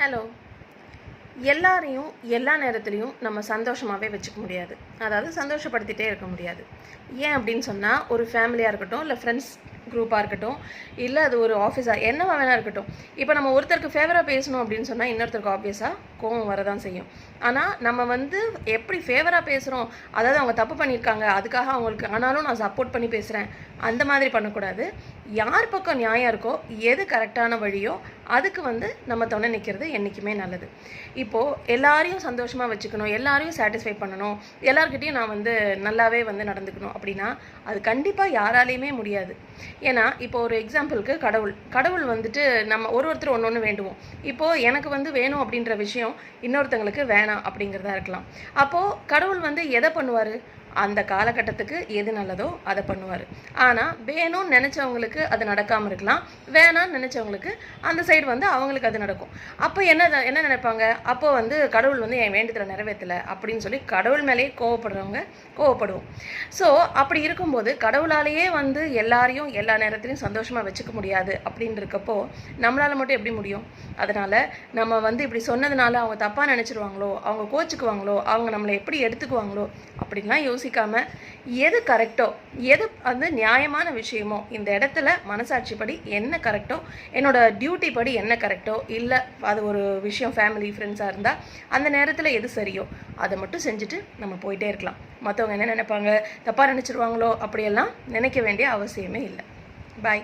Hello எல்லாரையும் எல்லா நேரத்துலையும் நம்ம சந்தோஷமாகவே வச்சுக்க முடியாது. அதாவது சந்தோஷப்படுத்திகிட்டே இருக்க முடியாது. ஏன் அப்படின்னு சொன்னால் ஒரு ஃபேமிலியாக இருக்கட்டும் இல்லை ஃப்ரெண்ட்ஸ் குரூப்பாக இருக்கட்டும் இல்லை அது ஒரு ஆஃபீஸாக என்னவா வேணா இருக்கட்டும். இப்போ நம்ம ஒருத்தருக்கு ஃபேவராக பேசணும் அப்படின்னு சொன்னால் இன்னொருத்தருக்கு ஆப்வியஸாக கோவம் வரதான் செய்யும். ஆனால் நம்ம வந்து எப்படி ஃபேவராக பேசுகிறோம் அதாவது அவங்க தப்பு பண்ணியிருக்காங்க அதுக்காக அவங்களுக்கு ஆனாலும் நான் சப்போர்ட் பண்ணி பேசுகிறேன் அந்த மாதிரி பண்ணக்கூடாது. யார் பக்கம் நியாயம் இருக்கோ எது கரெக்டான வழியோ அதுக்கு வந்து நம்ம துணை நிற்கிறது என்றைக்குமே நல்லது. இப்போது எல்லாரையும் சந்தோஷமாக வச்சுக்கணும் எல்லாரையும் சாட்டிஸ்ஃபை பண்ணணும் எல்லாருக்கிட்டையும் நான் வந்து நல்லாவே வந்து நடந்துக்கணும் அப்படின்னா அது கண்டிப்பாக யாராலையுமே முடியாது. ஏன்னா இப்போ ஒரு எக்ஸாம்பிளுக்கு கடவுள். கடவுள் வந்துட்டு நம்ம ஒரு ஒருத்தர் ஒன்று ஒன்று வேண்டுவோம். இப்போது எனக்கு வந்து வேணும் அப்படின்ற விஷயம் இன்னொருத்தங்களுக்கு வேணாம் அப்படிங்கிறதா இருக்கலாம். அப்போது கடவுள் வந்து எதை பண்ணுவார்? அந்த காலகட்டத்துக்கு எது நல்லதோ அதை பண்ணுவார். ஆனால் வேணும்னு நினச்சவங்களுக்கு அது நடக்காமல் இருக்கலாம். வேணாம்னு நினச்சவங்களுக்கு அந்த சைடு வந்து அவங்களுக்கு அது நடக்கும். அப்போ என்ன என்ன நினைப்பாங்க? அப்போ வந்து கடவுள் வந்து என் வேண்டுதலை நிறைவேற்றலை அப்படின்னு சொல்லி கடவுள் மேலேயே கோவப்படுறவங்க கோவப்படுவோம். ஸோ அப்படி இருக்கும்போது கடவுளாலேயே வந்து எல்லாரையும் எல்லா நேரத்துலையும் சந்தோஷமாக வச்சுக்க முடியாது அப்படின்னு இருக்கப்போ நம்மளால் மட்டும் எப்படி முடியும்? அதனால் நம்ம வந்து இப்படி சொன்னதுனால அவங்க தப்பாக நினச்சிருவாங்களோ அவங்க கோச்சுக்குவாங்களோ அவங்க நம்மளை எப்படி எடுத்துக்குவாங்களோ அப்படின்லாம் யோசிக்காமல் எது கரெக்டோ எது வந்து நியாயமான விஷயமோ இந்த இடத்துல மனசாட்சிப்படி என்ன கரெக்டோ என்னோட டியூட்டி படி என்ன கரெக்டோ இல்லை அது ஒரு விஷயம் ஃபேமிலி ஃப்ரெண்ட்ஸாக இருந்தால் அந்த நேரத்தில் எது சரியோ அதை மட்டும் செஞ்சுட்டு நம்ம போயிட்டே இருக்கலாம். மற்றவங்க என்ன நினைப்பாங்க? தப்பாக நினச்சிருவாங்களோ அப்படியெல்லாம் நினைக்க வேண்டிய அவசியமே இல்லை. பாய்